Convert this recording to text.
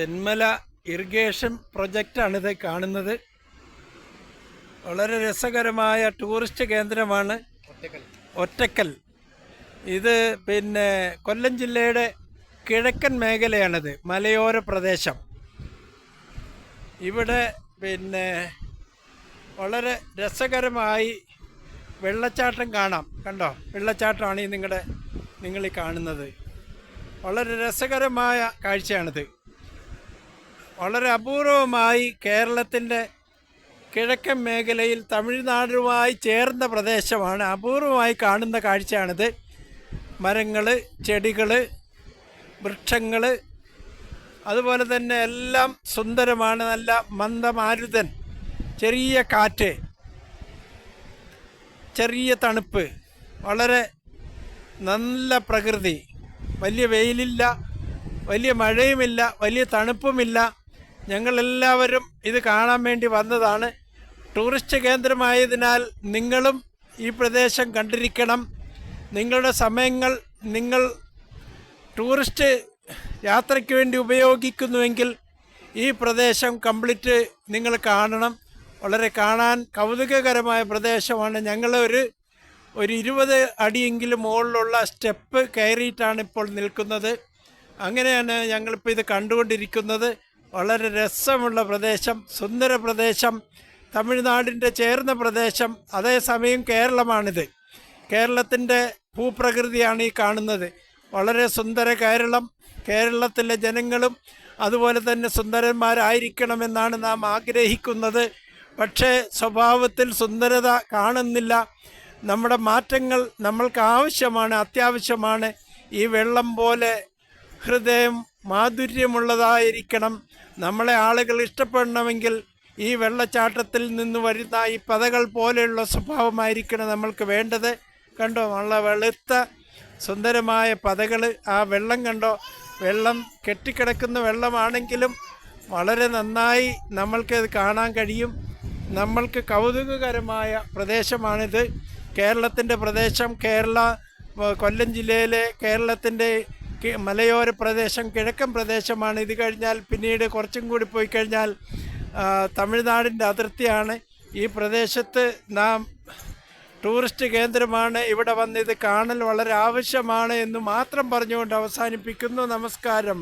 Thenmala irrigation പ്രൊജക്റ്റാണ് ഇത് കാണുന്നത്. വളരെ രസകരമായ ടൂറിസ്റ്റ് കേന്ദ്രമാണ് ഒറ്റക്കൽ. ഇത് പിന്നെ കൊല്ലം ജില്ലയുടെ കിഴക്കൻ മേഖലയാണിത് മലയോര പ്രദേശം. ഇവിടെ പിന്നെ വളരെ രസകരമായി വെള്ളച്ചാട്ടം കാണാം. കണ്ടോ? വെള്ളച്ചാട്ടമാണ് ഈ നിങ്ങളുടെ നിങ്ങൾ ഈ കാണുന്നത്. വളരെ രസകരമായ കാഴ്ചയാണിത്. വളരെ അപൂർവമായി കേരളത്തിന്റെ കിഴക്കൻ മേഖലയിൽ തമിഴ്നാടുമായി ചേർന്ന പ്രദേശമാണ്. അപൂർവമായി കാണുന്ന കാഴ്ചയാണിത്. മരങ്ങൾ ചെടികൾ വൃക്ഷങ്ങൾ അതുപോലെ തന്നെ എല്ലാം സുന്ദരമാണ്. നല്ല മന്ദമാരുതൻ ചെറിയ കാറ്റ് ചെറിയ തണുപ്പ് വളരെ നല്ല പ്രകൃതി. വലിയ വെയിലില്ല വലിയ മഴയുമില്ല വലിയ തണുപ്പുമില്ല. ഞങ്ങളെല്ലാവരും ഇത് കാണാൻ വേണ്ടി വന്നതാണ്. ടൂറിസ്റ്റ് കേന്ദ്രമായതിനാൽ നിങ്ങളും ഈ പ്രദേശം കണ്ടിരിക്കണം. നിങ്ങളുടെ സമയങ്ങൾ നിങ്ങൾ ടൂറിസ്റ്റ് യാത്രയ്ക്ക് വേണ്ടി ഉപയോഗിക്കുന്നുവെങ്കിൽ ഈ പ്രദേശം കംപ്ലീറ്റ് നിങ്ങൾ കാണണം. വളരെ കാണാൻ കൗതുകകരമായ പ്രദേശമാണ്. ഞങ്ങളൊരു ഒരു ഇരുപത് അടിയെങ്കിലും മുകളിലുള്ള സ്റ്റെപ്പ് കയറിയിട്ടാണ് ഇപ്പോൾ നിൽക്കുന്നത്. അങ്ങനെയാണ് ഞങ്ങളിപ്പോൾ ഇത് കണ്ടുകൊണ്ടിരിക്കുന്നത്. വളരെ രസമുള്ള പ്രദേശം സുന്ദര പ്രദേശം തമിഴ്നാടിന്റെ ചേർന്ന പ്രദേശം അതേസമയം കേരളമാണിത്. കേരളത്തിന്റെ ഭൂപ്രകൃതിയാണ് ഈ കാണുന്നത്. വളരെ സുന്ദര കേരളം കേരളത്തിലെ ജനങ്ങളും അതുപോലെ തന്നെ സുന്ദരന്മാരായിരിക്കണമെന്നാണ് നാം ആഗ്രഹിക്കുന്നത്. പക്ഷേ സ്വഭാവത്തിൽ സുന്ദരത കാണുന്നില്ല. നമ്മുടെ മാറ്റങ്ങൾ നമ്മൾക്ക് ആവശ്യമാണ് അത്യാവശ്യമാണ്. ഈ വെള്ളം പോലെ ഹൃദയം മാധുര്യമുള്ളതായിരിക്കണം. നമ്മളെ ആളുകൾ ഇഷ്ടപ്പെടണമെങ്കിൽ ഈ വെള്ളച്ചാട്ടത്തിൽ നിന്ന് വരുന്ന ഈ പതകൾ പോലെയുള്ള സ്വഭാവമായിരിക്കണം നമ്മൾക്ക് വേണ്ടത്. കണ്ടോ? നല്ല വെളുത്ത സുന്ദരമായ പതകൾ ആ വെള്ളം കണ്ടോ? വെള്ളം കെട്ടിക്കിടക്കുന്ന വെള്ളമാണെങ്കിലും വളരെ നന്നായി നമ്മൾക്കത് കാണാൻ കഴിയും. നമ്മൾക്ക് കൗതുകകരമായ പ്രദേശമാണിത്. കേരളത്തിന്റെ പ്രദേശം കേരള കൊല്ലം ജില്ലയിലെ കേരളത്തിന്റെ മലയോര പ്രദേശം കിഴക്കൻ പ്രദേശമാണ്. ഇത് കഴിഞ്ഞാൽ പിന്നീട് കുറച്ചും കൂടി പോയി കഴിഞ്ഞാൽ തമിഴ്നാടിന്റെ അതിർത്തിയാണ്. ഈ പ്രദേശത്ത് നാം ടൂറിസ്റ്റ് കേന്ദ്രമാണ്. ഇവിടെ വന്ന് ഇത് കാണൽ വളരെ ആവശ്യമാണ് എന്ന് മാത്രം പറഞ്ഞുകൊണ്ട് അവസാനിപ്പിക്കുന്നു. നമസ്കാരം.